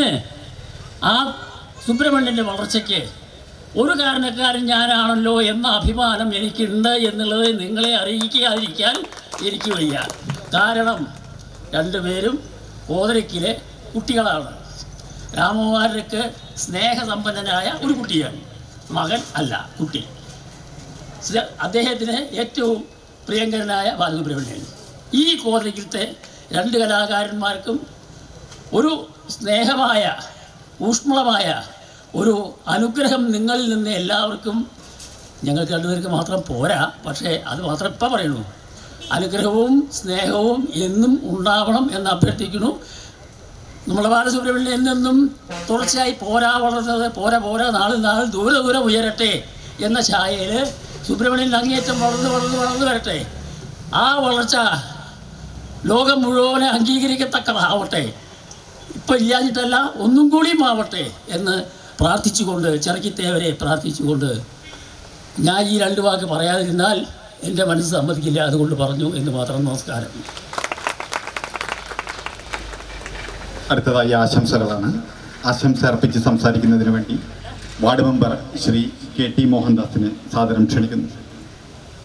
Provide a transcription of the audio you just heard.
ഇന്ന് ആ സുബ്രഹ്മണ്യന്റെ വളർച്ചയ്ക്ക് ഒരു കാരണക്കാരൻ ഞാനാണല്ലോ എന്ന അഭിമാനം എനിക്കുണ്ട് എന്നുള്ളത് നിങ്ങളെ അറിയിക്കാതിരിക്കാൻ എനിക്ക് വയ്യ. കാരണം രണ്ടുപേരും കോതരക്കിലെ കുട്ടികളാണ്. രാമകുമാരക്ക് സ്നേഹസമ്പന്നനായ ഒരു കുട്ടിയാണ്. മകൻ അല്ല കുട്ടി. അദ്ദേഹത്തിന് ഏറ്റവും പ്രിയങ്കരനായ ബാലസുബ്രഹ്മണ്യൻ. ഈ കോതരക്കിലത്തെ രണ്ട് കലാകാരന്മാർക്കും ഒരു സ്നേഹമായ ഊഷ്മളമായ ഒരു അനുഗ്രഹം നിങ്ങളിൽ നിന്ന് എല്ലാവർക്കും ഞങ്ങൾ രണ്ടുപേർക്ക് മാത്രം പോരാ. പക്ഷേ അത് മാത്രം ഇപ്പം പറയുന്നു. അനുഗ്രഹവും സ്നേഹവും എന്നും ഉണ്ടാവണം എന്ന് അഭ്യർത്ഥിക്കുന്നു. നമ്മുടെ ബാലസുബ്രഹ്മണ്യൻ എന്നെന്നും തുടർച്ചയായി പോരാ വളർന്നത് പോരാ പോരാ നാളിൽ നാളിൽ ദൂരെ ദൂരം ഉയരട്ടെ എന്ന ഛായയിൽ സുബ്രഹ്മണ്യൻ അങ്ങേറ്റം വളർന്ന് വളർന്ന് വളർന്ന് വരട്ടെ. ആ വളർച്ച ലോകം മുഴുവനെ അംഗീകരിക്കത്തക്കതാവട്ടെ ഇപ്പം ഇല്ലാഞ്ഞിട്ടല്ല ഒന്നും കൂടിയും ആവട്ടെ എന്ന് പ്രാർത്ഥിച്ചുകൊണ്ട് ചിറക്കിത്തേവരെ പ്രാർത്ഥിച്ചുകൊണ്ട് ഞാൻ ഈ രണ്ട് വാക്ക് പറയാതിരുന്നാൽ എന്റെ മനസ്സ് സമ്മതിക്കില്ല അതുകൊണ്ട് പറഞ്ഞു എന്ന് മാത്രം നമസ്കാരം. അടുത്തതായി ആശംസകളാണ്. ആശംസ അർപ്പിച്ച് സംസാരിക്കുന്നതിന് വേണ്ടി ward member Shri K T മോഹൻദാസിനെ സാദരം ക്ഷണിക്കുന്നു.